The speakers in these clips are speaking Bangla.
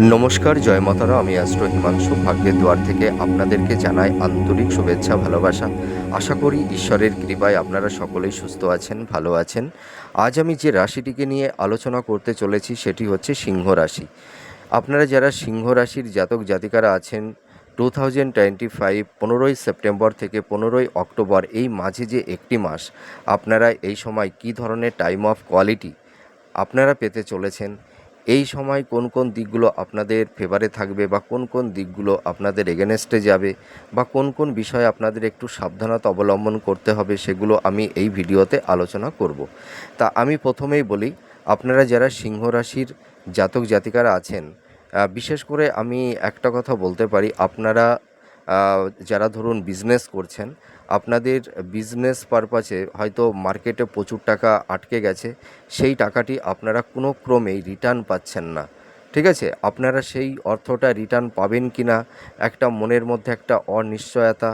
নমস্কার, জয় মাতারা। আমি অ্যাস্ট্রো হিমাংশু। ভাগ্যের দুয়ার থেকে আপনাদেরকে জানাই আন্তরিক শুভেচ্ছা, ভালোবাসা। আশা করি ঈশ্বরের কৃপায় আপনারা সকলেই সুস্থ আছেন, ভালো আছেন। আজ আমি যে রাশিটিকে নিয়ে আলোচনা করতে চলেছি, সেটি হচ্ছে সিংহ রাশি। আপনারা যারা সিংহ রাশির জাতক জাতিকারা আছেন, টু থাউজেন্ড টোয়েন্টি ফাইভ, পনেরোই সেপ্টেম্বর থেকে পনেরোই অক্টোবর, এই মাঝে যে একটি মাস, আপনারা এই সময় কী ধরনের টাইম অফ কোয়ালিটি আপনারা পেতে চলেছেন? এই সময় কোন কোন দিকগুলো আপনাদের ফেভারে থাকবে বা কোন কোন দিকগুলো আপনাদের এগেনস্টে যাবে বা কোন কোন বিষয়ে আপনাদের একটু সাবধানতা অবলম্বন করতে হবে সেগুলো আমি এই ভিডিওতে আলোচনা করব। তা আমি প্রথমেই বলি, আপনারা যারা সিংহ রাশির জাতক জাতিকারা আছেন বিশেষ করে আমি একটা কথা বলতে পারি, আপনারা যারা ধরুন বিজনেস করছেন আপনাদের বিজনেস পারপাসে হয়তো মার্কেটে প্রচুর টাকা আটকে গেছে, সেই টাকাটি আপনারা কোনো ক্রমেই রিটার্ন পাচ্ছেন না। ঠিক আছে? আপনারা সেই অর্থটা রিটার্ন পাবেন কি না একটা মনের মধ্যে একটা অনিশ্চয়তা,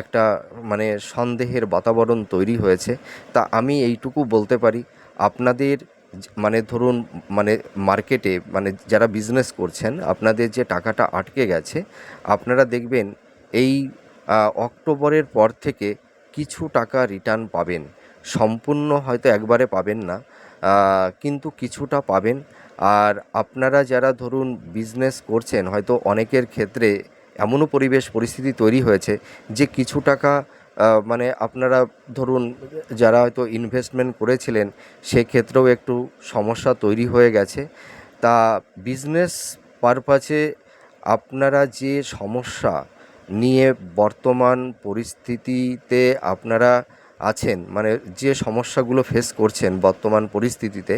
একটা মানে সন্দেহের বাতাবরণ তৈরি হয়েছে, তা আমি এইটুকু বলতে পারি। আপনাদের মানে ধরুন মানে মার্কেটে মানে যারা বিজনেস করছেন, আপনাদের যে টাকাটা আটকে গেছে, আপনারা দেখবেন এই অক্টোবরের পর থেকে কিছু টাকা রিটার্ন পাবেন। সম্পূর্ণ হয়তো একবারে পাবেন না কিন্তু কিছুটা পাবেন। আর আপনারা যারা ধরুন বিজনেস করছেন, হয়তো অনেকের ক্ষেত্রে এমনও পরিবেশ, পরিস্থিতি তৈরি হয়েছে যে কিছু টাকা মানে আপনারা ধরুন যারা হয়তো ইনভেস্টমেন্ট করেছিলেন, সেক্ষেত্রেও একটু সমস্যা তৈরি হয়ে গেছে। তা বিজনেস পারপাসে আপনারা যে সমস্যা নিয়ে বর্তমান পরিস্থিতিতে আপনারা আছেন মানে যে সমস্যাগুলো ফেস করছেন বর্তমান পরিস্থিতিতে,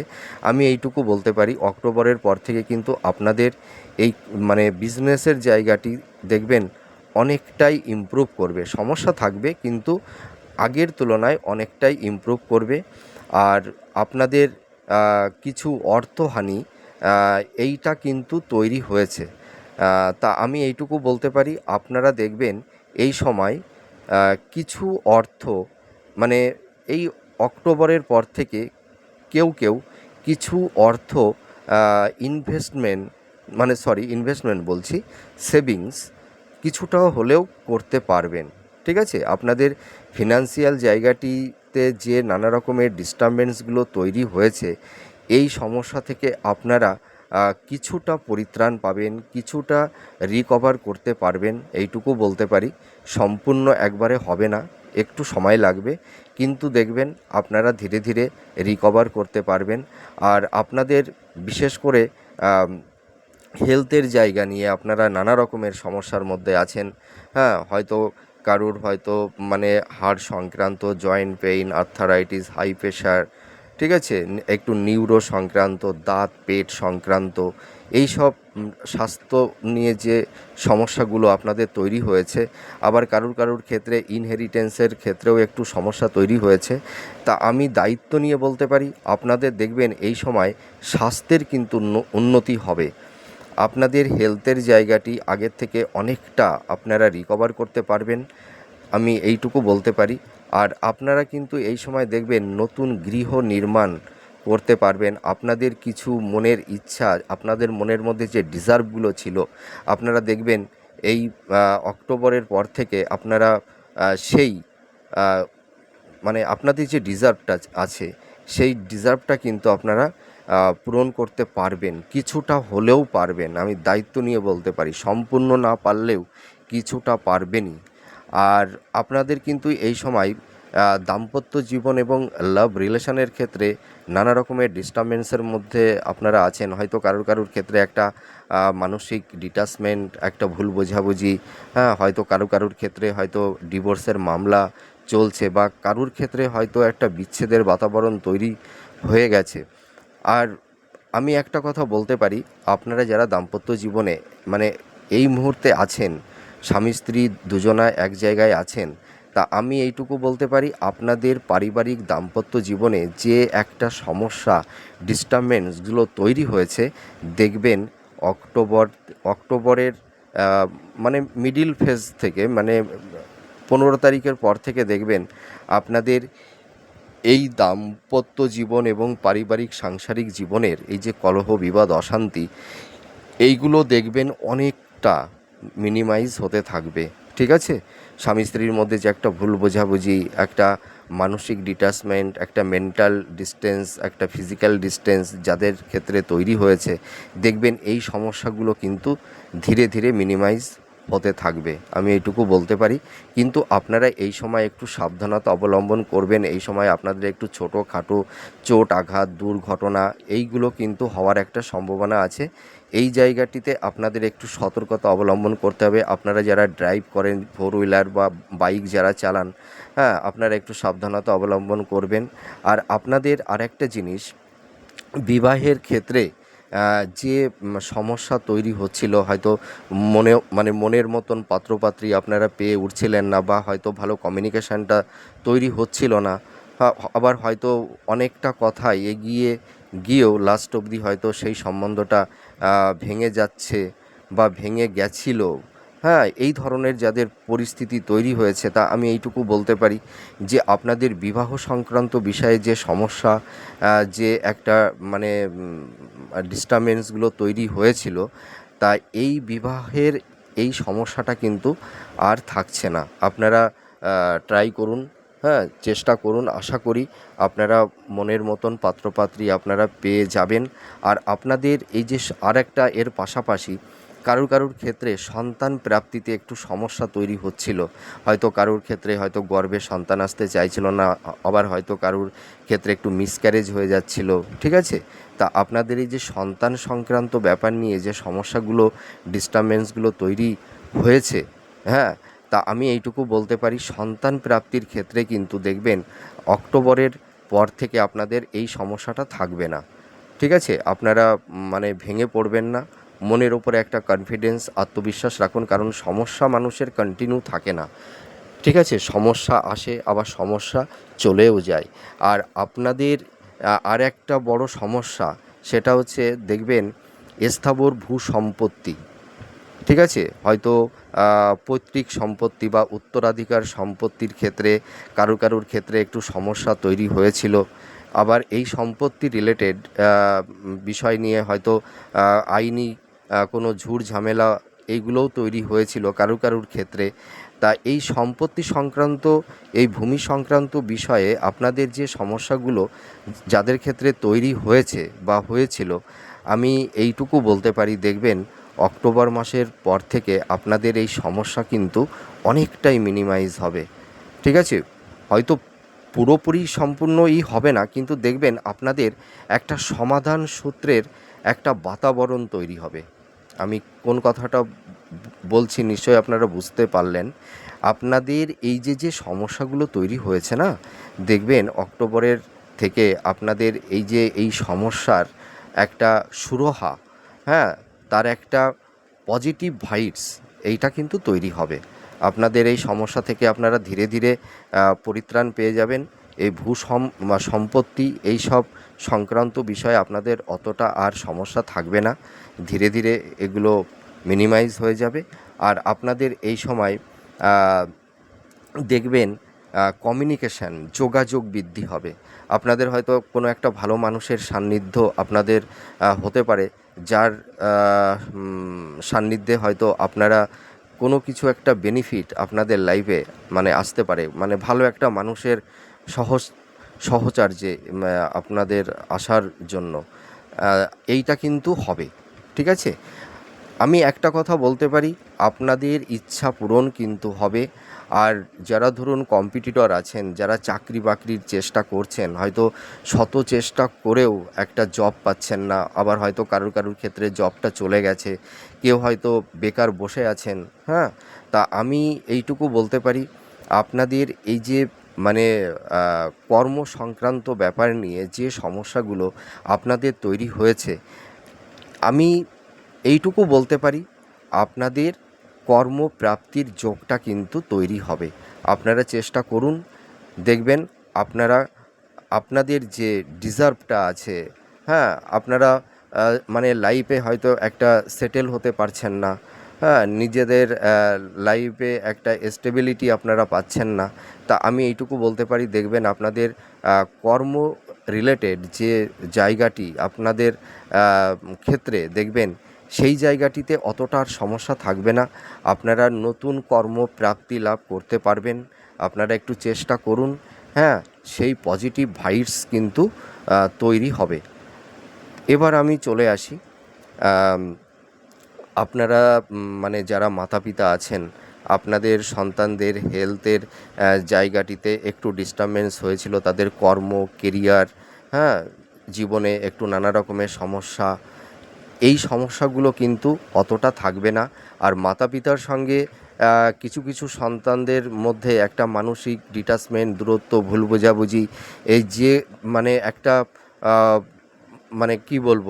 আমি এইটুকু বলতে পারি, অক্টোবরের পর থেকে কিন্তু আপনাদের এই মানে বিজনেসের জায়গাটি দেখবেন অনেকটাই ইমপ্রুভ করবে। সমস্যা থাকবে কিন্তু আগের তুলনায় অনেকটাই ইমপ্রুভ করবে। আর আপনাদের কিছু অর্থহানি এইটা কিন্তু তৈরি হয়েছে। তা আমি এইটুকু বলতে পারি, আপনারা দেখবেন এই সময় কিছু অর্থ মানে এই অক্টোবরের পর থেকে কেউ কেউ কিছু অর্থ ইনভেস্টমেন্ট মানে সরি ইনভেস্টমেন্ট বলছি সেভিংস কিছুটা হলেও করতে পারবেন, ঠিক আছে? আপনাদের ফিনান্সিয়াল জায়গাটিতে যে নানা রকমের ডিস্টারবেন্সগুলো তৈরি হয়েছে, এই সমস্যা থেকে আপনারা কিছুটা পরিত্রাণ পাবেন, কিছুটা রিকভার করতে পারবেন, এইটুকু বলতে পারি। সম্পূর্ণ একবারে হবে না, একটু সময় লাগবে। কিন্তু দেখবেন আপনারা ধীরে ধীরে রিকভার করতে পারবেন। আর আপনাদের বিশেষ করে হেলথের জায়গা নিয়ে আপনারা নানা রকমের সমস্যার মধ্যে আছেন। হ্যাঁ হয়তো কারুর হয়তো মানে হাড় সংক্রান্ত joint pain arthritis high pressure ঠিক আছে? একটু নিউরো সংক্রান্ত, দাঁত, পেট সংক্রান্ত এই সব স্বাস্থ্য নিয়ে যে সমস্যাগুলো আপনাদের তৈরি হয়েছে, আবার কারুর কারুর ক্ষেত্রে ইনহেরিটেন্সের ক্ষেত্রেও একটু সমস্যা তৈরি হয়েছে, তা আমি দায়িত্ব নিয়ে বলতে পারি, আপনাদের দেখবেন এই সময় স্বাস্থ্যের কিন্তু উন্নতি হবে। আপনাদের হেলথের জায়গাটি আগের থেকে অনেকটা আপনারা রিকভার করতে পারবেন, আমি এইটুকু বলতে পারি। আর আপনারা কিন্তু এই সময় দেখবেন নতুন গৃহ নির্মাণ করতে পারবেন। আপনাদের কিছু মনের ইচ্ছা, আপনাদের মনের মধ্যে যে ডিজার্ভগুলো ছিল, আপনারা দেখবেন এই অক্টোবরের পর থেকে আপনারা সেই মানে আপনাদের যে ডিজার্ভটা আছে, সেই ডিজার্ভটা কিন্তু আপনারা পূরণ করতে পারবেন। কিছুটা হলেও পারবেন, আমি দায়িত্ব নিয়ে বলতে পারি। সম্পূর্ণ না পারলেও কিছুটা পারবেনই। আর আপনাদের কিন্তু এই সময় দাম্পত্য জীবন এবং লাভ রিলেশনের ক্ষেত্রে নানা রকমের ডিস্টারবেন্সের মধ্যে আপনারা আছেন। হয়তো কারুর কারুর ক্ষেত্রে একটা মানসিক ডিটাচমেন্ট একটা ভুল বোঝাবুঝি হ্যাঁ হয়তো কারু কারুর ক্ষেত্রে হয়তো ডিভোর্সের মামলা চলছে বা কারুর ক্ষেত্রে হয়তো একটা বিচ্ছেদের বাতাবরণ তৈরি হয়ে গেছে। আর আমি একটা কথা বলতে পারি, আপনারা যারা দাম্পত্য জীবনে মানে এই মুহূর্তে আছেন স্বামী স্ত্রী দুজনা এক জায়গায় আছেন, তা আমি এইটুকু বলতে পারি আপনাদের পারিবারিক দাম্পত্য জীবনে যে একটা সমস্যা ডিস্টারবেন্সগুলো তৈরি হয়েছে, দেখবেন অক্টোবর, অক্টোবরের মানে মিডিল ফেজ থেকে মানে পনেরো তারিখের পর থেকে দেখবেন আপনাদের এই দাম্পত্য জীবন এবং পারিবারিক সাংসারিক জীবনের এই যে কলহ, বিবাদ, অশান্তি, এইগুলো দেখবেন অনেকটা মিনিমাইজ হতে থাকবে, ঠিক আছে? স্বামী স্ত্রীর মধ্যে যে একটা ভুল বোঝাবুঝি, একটা মানসিক ডিটাচমেন্ট একটা মেন্টাল ডিস্টেন্স একটা ফিজিক্যাল ডিস্টেন্স যাদের ক্ষেত্রে তৈরি হয়েছে, দেখবেন এই সমস্যাগুলো কিন্তু ধীরে ধীরে মিনিমাইজ হতে থাকবে। আমি এইটুকু বলতে পারি। কিন্তু আপনারা এই সময় একটু সাবধানতা অবলম্বন করবেন, এই সময় আপনাদের একটু ছোটো খাটো চোট আঘাত, দুর্ঘটনা, এইগুলো কিন্তু হওয়ার একটা সম্ভাবনা আছে। এই জায়গাটিতে আপনাদের একটু সতর্কতা অবলম্বন করতে হবে। আপনারা যারা ড্রাইভ করেন ফোর হুইলার বা বাইক যারা চালান হ্যাঁ আপনারা একটু সাবধানতা অবলম্বন করবেন। আর আপনাদের আরেকটা জিনিস, বিবাহের ক্ষেত্রে যে সমস্যা তৈরি হচ্ছিল, হয়তো মনে মানে মনের মতন পাত্রপাত্রী আপনারা পেয়ে উঠছিলেন না বা হয়তো ভালো কমিউনিকেশানটা তৈরি হচ্ছিল না আবার হয়তো অনেকটা কথাই এগিয়ে গিয়েও লাস্ট অবধি হয়তো সেই সম্বন্ধটা ভেঙে যাচ্ছে বা ভেঙে গেছিল হ্যাঁ এই ধরনের যাদের পরিস্থিতি তৈরি হয়েছে, তা আমি এইটুকু বলতে পারি যে আপনাদের বিবাহ সংক্রান্ত বিষয়ে যে সমস্যা যে একটা মানে ডিস্টারবেন্সগুলো তৈরি হয়েছিল, তা এই বিবাহের এই সমস্যাটা কিন্তু আর থাকছে না। আপনারা ট্রাই করুন। হ্যাঁ চেষ্টা করুন। আশা করি আপনারা মনের মতন পাত্রপাত্রী আপনারা পেয়ে যাবেন। আর আপনাদের এই যে আর একটা এর পাশাপাশি কারুর কারুর ক্ষেত্রে সন্তান প্রাপ্তিতে একটু সমস্যা তৈরি হচ্ছিল। হয়তো কারুর ক্ষেত্রে হয়তো গর্বে সন্তান আসতে চাইছিল না আবার হয়তো কারুর ক্ষেত্রে একটু মিসক্যারেজ হয়ে যাচ্ছিল, ঠিক আছে? তা আপনাদের এই যে সন্তান সংক্রান্ত ব্যাপার নিয়ে যে সমস্যাগুলো ডিস্টারবেন্সগুলো তৈরি হয়েছে হ্যাঁ তা আমি এইটুকু বলতে পারি, সন্তান প্রাপ্তির ক্ষেত্রে কিন্তু দেখবেন অক্টোবরের পর থেকে আপনাদের এই সমস্যাটা থাকবে না। ঠিক আছে? আপনারা মানে ভেঙে পড়বেন না। মনের ওপরে একটা কনফিডেন্স আত্মবিশ্বাস রাখুন, কারণ সমস্যা মানুষের কন্টিনিউ থাকে না। ঠিক আছে? সমস্যা আসে, আবার সমস্যা চলেও যায়। আর আপনাদের আর একটা বড় সমস্যা, সেটা হচ্ছে দেখবেন স্থাবর ভূ সম্পত্তি ঠিক আছে? হয়তো পৈতৃক সম্পত্তি বা উত্তরাধিকার সম্পত্তির ক্ষেত্রে কারুর কারুর ক্ষেত্রে একটু সমস্যা তৈরি হয়েছিল। আবার এই সম্পত্তি রিলেটেড বিষয় নিয়ে হয়তো আইনি কোনো ঝুট ঝামেলা এইগুলোও তৈরি হয়েছিল কারুর কারুর ক্ষেত্রে। তা এই সম্পত্তি সংক্রান্ত, এই ভূমি সংক্রান্ত বিষয়ে আপনাদের যে সমস্যাগুলো যাদের ক্ষেত্রে তৈরি হয়েছে বা হয়েছিল, আমি এইটুকু বলতে পারি, দেখবেন অক্টোবর মাসের পর থেকে আপনাদের এই সমস্যা কিন্তু অনেকটাই মিনিমাইজ হবে। ঠিক আছে? হয়তো পুরোপুরি সম্পূর্ণই হবে না, কিন্তু দেখবেন আপনাদের একটা সমাধান সূত্রের একটা বাতাবরণ তৈরি হবে। আমি কোন কথাটা বলছি নিশ্চয়ই আপনারা বুঝতে পারলেন। আপনাদের এই যে যে সমস্যাগুলো তৈরি হয়েছে না, দেখবেন অক্টোবরের থেকে আপনাদের এই যে, এই সমস্যার একটা সুরহা হ্যাঁ তার একটা পজিটিভ ভাইবস এইটা কিন্তু তৈরি হবে। আপনাদের এই সমস্যা থেকে আপনারা ধীরে ধীরে পরিত্রাণ পেয়ে যাবেন। এই ভূ সম্পত্তি এই সব সংক্রান্ত বিষয়ে আপনাদের অতটা আর সমস্যা থাকবে না। ধীরে ধীরে এগুলো মিনিমাইজ হয়ে যাবে। আর আপনাদের এই সময় দেখবেন কমিউনিকেশান যোগাযোগ বৃদ্ধি হবে। আপনাদের হয়তো কোনো একটা ভালো মানুষের সান্নিধ্য আপনাদের হতে পারে। যার সান্নিধ্যে হয়তো আপনারা কোনো কিছু একটা বেনিফিট আপনাদের লাইফে মানে আসতে পারে। মানে ভালো একটা মানুষের সহজ, সহচার্যে আপনাদের আসার জন্য। এইটা কিন্তু হবে। ঠিক আছে? আমি একটা কথা বলতে পারি, আপনাদের ইচ্ছা পূরণ কিন্তু হবে। আর যারা ধরুন কম্পিটিটর আছেন, যারা চাকরি বাকরির চেষ্টা করছেন, হয়তো শত চেষ্টা করেও একটা জব পাচ্ছেন না, আবার হয়তো কারুর কারুর ক্ষেত্রে জবটা চলে গেছে, কেউ হয়তো বেকার বসে আছেন হ্যাঁ? তা আমি এইটুকু বলতে পারি, আপনাদের এই যে মানে কর্ম সংক্রান্ত ব্যাপার নিয়ে যে সমস্যাগুলো আপনাদের তৈরি হয়েছে, আমি এইটুকু বলতে পারি, আপনাদের কর্মপ্রাপ্তির যোগটা কিন্তু তৈরি হবে। আপনারা চেষ্টা করুন, দেখবেন আপনারা, আপনাদের যে ডিজার্ভটা আছে হ্যাঁ আপনারা মানে লাইফে হয়তো একটা সেটেল হতে পারছেন না হ্যাঁ নিজেদের লাইফে একটা স্টেবিলিটি আপনারা পাচ্ছেন না। তা আমি এইটুকু বলতে পারি, দেখবেন আপনাদের কর্ম রিলেটেড যে জায়গাটি আপনাদের ক্ষেত্রে, দেখবেন সেই জায়গাটিতে অতটা আর সমস্যা থাকবে না। আপনারা নতুন কর্মপ্রাপ্তি লাভ করতে পারবেন। আপনারা একটু চেষ্টা করুন। হ্যাঁ সেই পজিটিভ ভাইবস কিন্তু তৈরি হবে। এবার আমি চলে আসি। আপনারা মানে যারা মাতা পিতা আছেন, আপনাদের সন্তানদের হেলথের জায়গাটিতে একটু ডিস্টারবেন্স হয়েছিল, তাদের কর্ম কেরিয়ার হ্যাঁ জীবনে একটু নানা রকমের সমস্যা এই সমস্যাগুলো কিন্তু অতটা থাকবে না। আর মাতা পিতার সঙ্গে কিছু কিছু সন্তানদের মধ্যে একটা মানসিক ডিটাচমেন্ট দূরত্ব, ভুল বোঝাবুঝি, এই যে মানে একটা মানে কি বলব,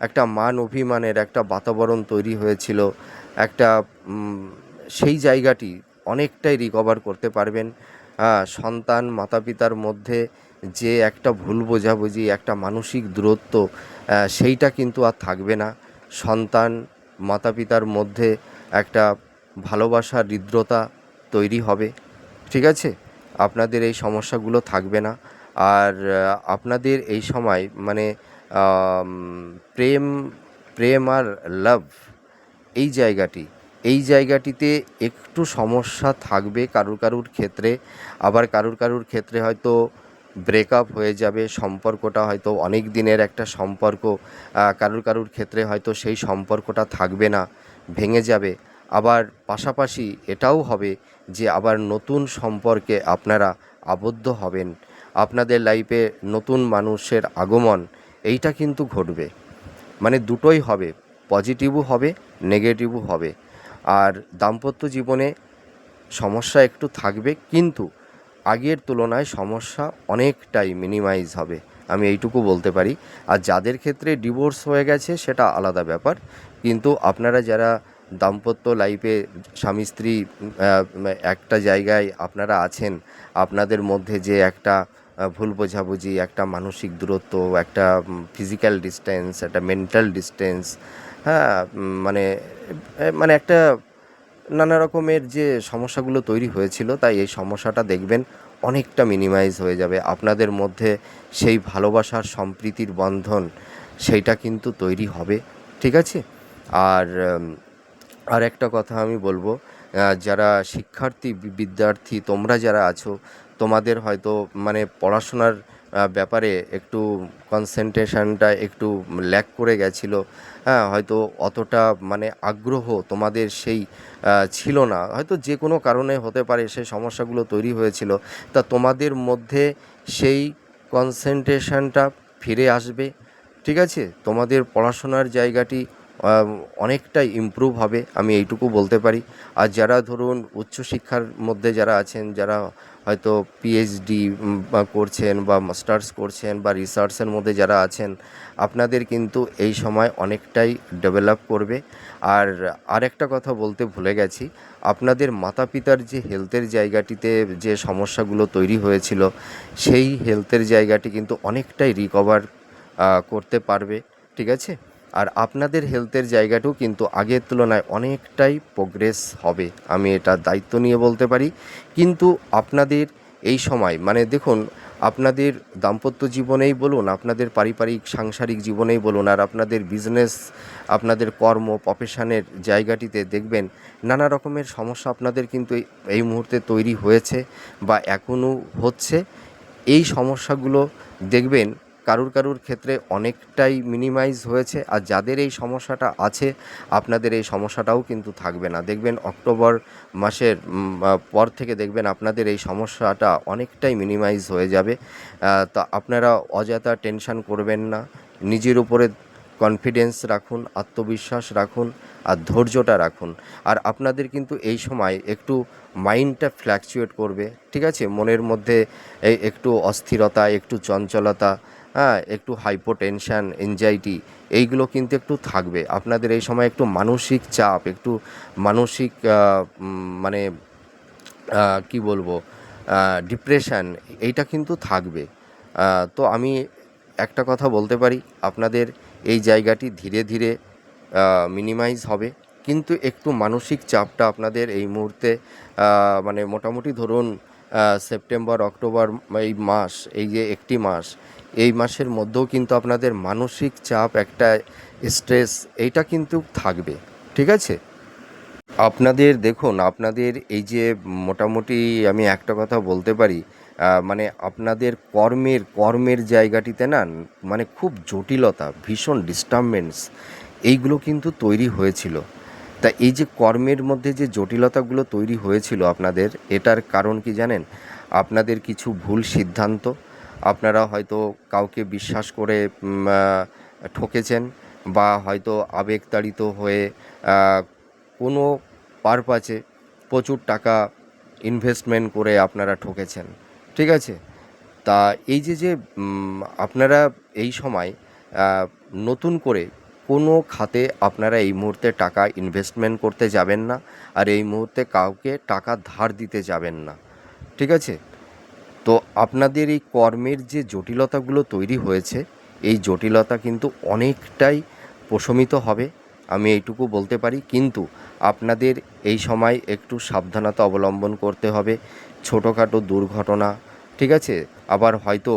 একটা মান অভিমানের একটা বাতাবরণ তৈরি হয়েছিল। একটা সেই জায়গাটি অনেকটাই রিকভার করতে পারবেন। সন্তান মাতা পিতার মধ্যে যে একটা ভুল বোঝাবুঝি, একটা মানসিক দূরত্ব সেইটা কিন্তু আর থাকবে না। সন্তান মাতা পিতার মধ্যে একটা ভালোবাসা, হৃদ্রতা তৈরি হবে। ঠিক আছে? আপনাদের এই সমস্যাগুলো থাকবে না। আর আপনাদের এই সময় মানে প্রেম প্রেম আর লাভ, এই জায়গাটি, এই জায়গাটিতে একটু সমস্যা থাকবে কারুর কারুর ক্ষেত্রে। আবার কারুর কারুর ক্ষেত্রে হয়তো ব্রেকআপ হয়ে যাবে, সম্পর্কটা হয়তো অনেক দিনের একটা সম্পর্ক কারুর কারুর ক্ষেত্রে হয়তো সেই সম্পর্কটা থাকবে না, ভেঙে যাবে। আবার পাশাপাশি এটাও হবে যে আবার নতুন সম্পর্কে আপনারা আবদ্ধ হবেন। আপনাদের লাইফে নতুন মানুষের আগমন, এইটা কিন্তু ঘটবে। মানে দুটোই হবে পজিটিভও হবে নেগেটিভও হবে। আর দাম্পত্য জীবনে সমস্যা একটু থাকবে, কিন্তু আগের তুলনায় সমস্যা অনেকটাই মিনিমাইজ হবে। আমি এইটুকু বলতে পারি। আর যাদের ক্ষেত্রে ডিভোর্স হয়ে গেছে, সেটা আলাদা ব্যাপার। কিন্তু আপনারা যারা দাম্পত্য লাইফে স্বামী, স্ত্রী একটা জায়গায় আপনারা আছেন, আপনাদের মধ্যে যে একটা ভুল বোঝাবুঝি, একটা মানসিক দূরত্ব, একটা ফিজিক্যাল ডিস্টেন্স একটা মেন্টাল ডিস্টেন্স হ্যাঁ মানে মানে একটা নানা রকমের যে সমস্যাগুলো তৈরি হয়েছিল, তাই এই সমস্যাটা দেখবেন অনেকটা মিনিমাইজ হয়ে যাবে। আপনাদের মধ্যে সেই ভালোবাসার সম্প্রীতির বন্ধন, সেইটা কিন্তু তৈরি হবে। ঠিক আছে? আর আর একটা কথা আমি বলব যারা শিক্ষার্থী বিদ্যার্থী, তোমরা যারা আছো, তোমাদের হয়তো মানে পড়াশোনার ব্যাপারে একটু কনসেন্ট্রেশনটা একটু ল্যাক করে গেছিল। হ্যাঁ হয়তো অতটা মানে আগ্রহ তোমাদের সেই ছিল না। হয়তো যে কোনো কারণে হতে পারে সেই সমস্যাগুলো তৈরি হয়েছিল। তা তোমাদের মধ্যে সেই কনসেন্ট্রেশনটা ফিরে আসবে। ঠিক আছে? তোমাদের পড়াশোনার জায়গাটি অনেকটাই ইমপ্রুভ হবে, আমি এইটুকু বলতে পারি। আর যারা ধরুন উচ্চশিক্ষার মধ্যে যারা আছেন, যারা হয়তো পিএইচডি করছেন বা মাস্টার্স করছেন বা রিসার্চের মধ্যে যারা আছেন, আপনাদের কিন্তু এই সময় অনেকটাই ডেভেলপ করবে। আর আরেকটা কথা বলতে ভুলে গেছি, আপনাদের মাতা পিতার যে হেলথের জায়গাটিতে যে সমস্যাগুলো তৈরি হয়েছিল, সেই হেলথের জায়গাটি কিন্তু অনেকটাই রিকভার করতে পারবে, ঠিক আছে? আর আপনাদের হেলথের জায়গাটাও কিন্তু আগের তুলনায় অনেকটাই প্রোগ্রেস হবে, আমি এটা দায়িত্ব নিয়ে বলতে পারি। কিন্তু আপনাদের এই সময় মানে দেখুন, আপনাদের দাম্পত্য জীবনেই বলুন, আপনাদের পারিবারিক, সাংসারিক জীবনেই বলুন, আর আপনাদের বিজনেস আপনাদের কর্ম প্রফেশনের জায়গাটিতে দেখবেন, নানা রকমের সমস্যা আপনাদের কিন্তু এই- মুহূর্তে তৈরি হয়েছে বা এখনও হচ্ছে। এই সমস্যাগুলো দেখবেন কারুর কারুর ক্ষেত্রে অনেকটাই মিনিমাইজ হয়েছে। আর যাদের এই সমস্যাটা আছে, আপনাদের এই সমস্যাটাও কিন্তু থাকবে না। দেখবেন অক্টোবর মাসের পর থেকে দেখবেন আপনাদের এই সমস্যাটা অনেকটাই মিনিমাইজ হয়ে যাবে। তা আপনারা অযথা টেনশন করবেন না। নিজের উপরে কনফিডেন্স রাখুন, আত্মবিশ্বাস রাখুন, আর ধৈর্যটা রাখুন। আর আপনাদের কিন্তু এই সময় একটু মাইন্ডটা ফ্ল্যাকচুয়েট করবে, ঠিক আছে? মনের মধ্যে একটু অস্থিরতা, একটু চঞ্চলতা হ্যাঁ একটু হাইপোটেনশান এনজাইটি এইগুলো কিন্তু একটু থাকবে। আপনাদের এই সময় একটু মানসিক চাপ, একটু মানসিক মানে কি বলব ডিপ্রেশন এইটা কিন্তু থাকবে। তো আমি একটা কথা বলতে পারি, আপনাদের এই জায়গাটি ধীরে ধীরে মিনিমাইজ হবে। কিন্তু একটু মানসিক চাপটা আপনাদের এই মুহূর্তে মানে মোটামুটি ধরুন সেপ্টেম্বর অক্টোবর এই মাস, এই যে একটি মাস এই মাসের মধ্যেও কিন্তু আপনাদের মানসিক চাপ, একটা স্ট্রেস এইটা কিন্তু থাকবে, ঠিক আছে? আপনাদের, দেখুন, আপনাদের এই যে মোটামুটি আমি একটা কথা বলতে পারি মানে আপনাদের কর্মের কর্মের জায়গাটিতে না মানে খুব জটিলতা, ভীষণ ডিস্টারবেন্স এইগুলো কিন্তু তৈরি হয়েছিল। তা এই যে কর্মের মধ্যে যে জটিলতাগুলো তৈরি হয়েছিল আপনাদের, এটার কারণ কি জানেন? আপনাদের কিছু ভুল সিদ্ধান্ত আপনারা হয়তো কাউকে বিশ্বাস করে ঠকেছেন বা হয়তো আবেগতাড়িত হয়ে কোনো পারপাচে প্রচুর টাকা ইনভেস্টমেন্ট করে আপনারা ঠকেছেন। ঠিক আছে? তা এই যে যে আপনারা এই সময় নতুন করে কোনো খাতে আপনারা এই মুহূর্তে টাকা ইনভেস্টমেন্ট করতে যাবেন না আর এই মুহূর্তে কাউকে টাকা ধার দিতে যাবেন না। ঠিক আছে? তো আপনাদের এই কর্মের যে জটিলতাগুলো তৈরি হয়েছে, এই জটিলতা কিন্তু অনেকটাই প্রশমিত হবে, আমি এইটুকু বলতে পারি। কিন্তু আপনাদের এই সময় একটু সাবধানতা অবলম্বন করতে হবে, ছোটোখাটো দুর্ঘটনা, ঠিক আছে? আবার হয়তো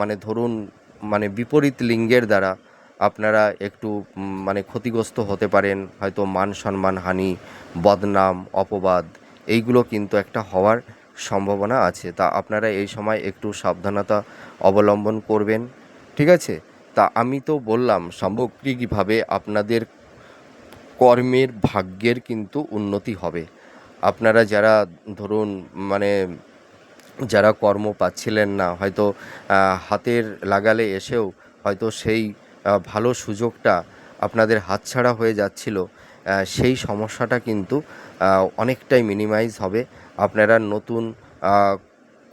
মানে ধরুন মানে বিপরীত লিঙ্গের দ্বারা আপনারা একটু মানে ক্ষতিগ্রস্ত হতে পারেন, হয়তো মান সম্মান হানি, বদনাম, অপবাদ, এইগুলো কিন্তু একটা হওয়ার সম্ভাবনা আছে। তা আপনারা এই সময় একটু সাবধানতা অবলম্বন করবেন। ঠিক আছে? তা আমি তো বললাম, সামগ্রিকভাবে আপনাদের কর্মের ভাগ্যের কিন্তু উন্নতি হবে। আপনারা যারা ধরুন মানে যারা কর্ম পাচ্ছিলেন না, হয়তো হাতের লাগালে এসেও হয়তো সেই ভালো সুযোগটা আপনাদের হাতছাড়া হয়ে যাচ্ছিল সেই সমস্যাটা কিন্তু অনেকটাই মিনিমাইজ হবে। আপনারা নতুন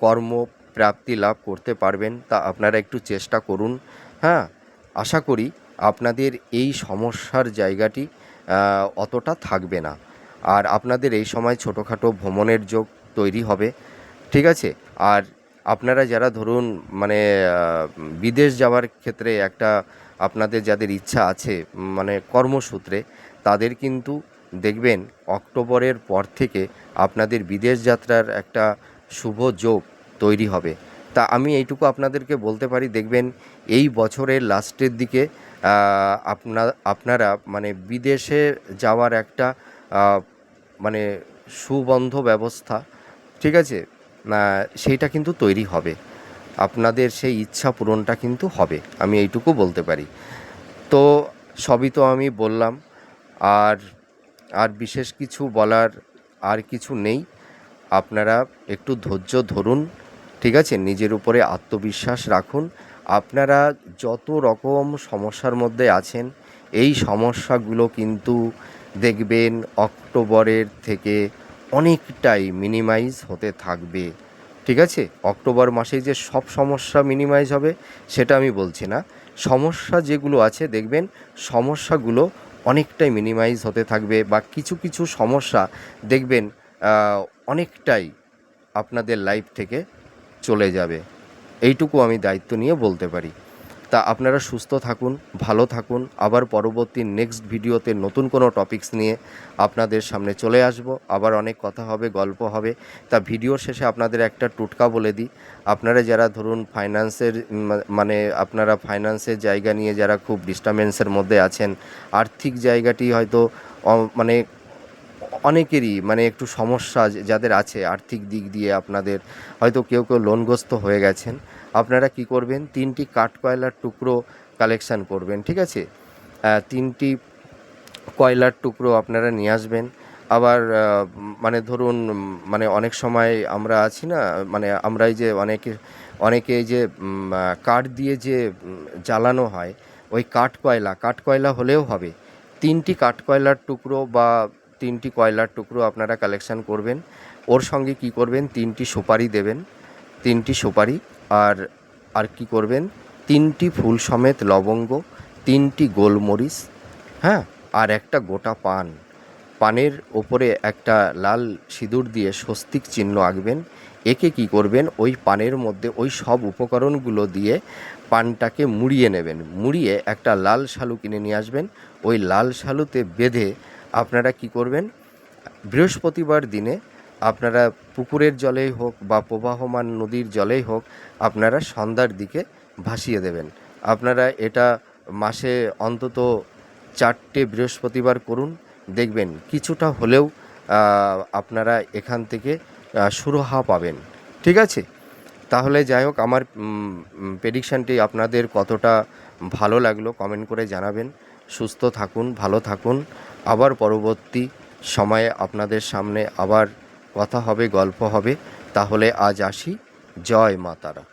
কর্ম প্রাপ্তি লাভ করতে পারবেন, তা আপনারা একটু চেষ্টা করুন। হ্যাঁ আশা করি আপনাদের এই সমস্যার জায়গাটি অতটা থাকবে না। আর আপনাদের এই সময় ছোটোখাটো ভ্রমণের যোগ তৈরি হবে। ঠিক আছে? আর আপনারা যারা ধরুন মানে বিদেশ যাওয়ার ক্ষেত্রে একটা আপনাদের যাদের ইচ্ছা আছে মানে কর্মসূত্রে, তাদের কিন্তু দেখবেন অক্টোবরের পর থেকে আপনাদের বিদেশ যাত্রার একটা শুভ যোগ তৈরি হবে। তা আমি এইটুকু আপনাদেরকে বলতে পারি, দেখবেন এই বছরের লাস্টের দিকে আপনা, আপনারা মানে বিদেশে যাওয়ার একটা মানে সুবন্ধ ব্যবস্থা, ঠিক আছে? সেইটা কিন্তু তৈরি হবে। আপনাদের সেই ইচ্ছা পূরণটা কিন্তু হবে, আমি এইটুকু বলতে পারি। তো সবই তো আমি বললাম, আর আর বিশেষ কিছু বলার আর কিছু নেই। আপনারা একটু ধৈর্য ধরুন, ঠিক আছে? নিজের উপরে আত্মবিশ্বাস রাখুন। আপনারা যত রকম সমস্যার মধ্যে আছেন, এই সমস্যাগুলো কিন্তু দেখবেন অক্টোবরের থেকে অনেকটাই মিনিমাইজ হতে থাকবে, ঠিক আছে? অক্টোবর মাসে যে সব সমস্যা মিনিমাইজ হবে, সেটা আমি বলছি না। সমস্যা যেগুলো আছে, দেখবেন সমস্যাগুলো অনেকটাই মিনিমাইজ হতে থাকবে বা কিছু কিছু সমস্যা দেখবেন অনেকটাই আপনাদের লাইফ থেকে চলে যাবে। এইটুকু আমি দায়িত্ব নিয়ে বলতে পারি। তা আপনারা সুস্থ থাকুন, ভালো থাকুন। আবার পরবর্তী নেক্সট ভিডিওতে নতুন কোনো টপিকস নিয়ে আপনাদের সামনে চলে আসব। আবার অনেক কথা হবে, গল্প হবে। তা ভিডিওর শেষে আপনাদের একটা টোটকা বলে দিই। আপনারা যারা ধরুন ফাইন্যান্সের মানে আপনারা ফাইন্যান্সের জায়গা নিয়ে যারা খুব ডিস্টার্বেন্সের মধ্যে আছেন, আর্থিক জায়গাটি হয়তো মানে অনেকেরই মানে একটু সমস্যা যাদের আছে আর্থিক দিক দিয়ে আপনাদের, হয়তো কেউ কেউ লোনগ্রস্ত হয়ে গেছেন। আপনারা কি করবেন? তিনটি কাঠকয়লার টুকরো কালেকশান করবেন, ঠিক আছে? তিনটি কয়লার টুকরো আপনারা নিয়ে আসবেন। আবার মানে ধরুন মানে অনেক সময় আমরা আছি না মানে আমরা এই যে অনেকে অনেকে যে কাঠ দিয়ে যে জ্বালানো হয়, ওই কাঠ কয়লা কাঠ কয়লা হলেও হবে। তিনটি কাঠ কয়লার টুকরো বা তিনটি কয়লার টুকরো আপনারা কালেকশান করবেন। ওর সঙ্গে কি করবেন? তিনটি সুপারি দেবেন। তিনটি সুপারি আর আর কি করবেন? তিনটি ফুল সমেত লবঙ্গ, তিনটি গোলমরিচ হ্যাঁ আর একটা গোটা পান। পানের ওপরে একটা লাল সিঁদুর দিয়ে স্বস্তিক চিহ্ন আঁকবেন। একে কি করবেন? ওই পানের মধ্যে ওই সব উপকরণগুলো দিয়ে পানটাকে মুড়িয়ে নেবেন। মুড়িয়ে একটা লাল শালু কিনে নিয়ে আসবেন। ওই লাল শালুতে বেঁধে আপনারা কি করবেন? বৃহস্পতিবার দিনে আপনারা পুকুরের জলেই হোক বা প্রবাহমান নদীর জলেই হোক, আপনারা সন্ধ্যার দিকে ভাসিয়ে দেবেন। আপনারা এটা মাসে অন্তত চারটে বৃহস্পতিবার করুন, দেখবেন কিছুটা হলেও আপনারা এখান থেকে সুরহা পাবেন। ঠিক আছে? তাহলে যাই হোক, আমার প্রেডিকশানটি আপনাদের কতটা ভালো লাগল কমেন্ট করে জানাবেন। সুস্থ থাকুন, ভালো থাকুন। আবার পরবর্তী সময়ে আপনাদের সামনে আবার কথা হবে গল্প হবে তাহলে আজ আসি। জয় মা তারা।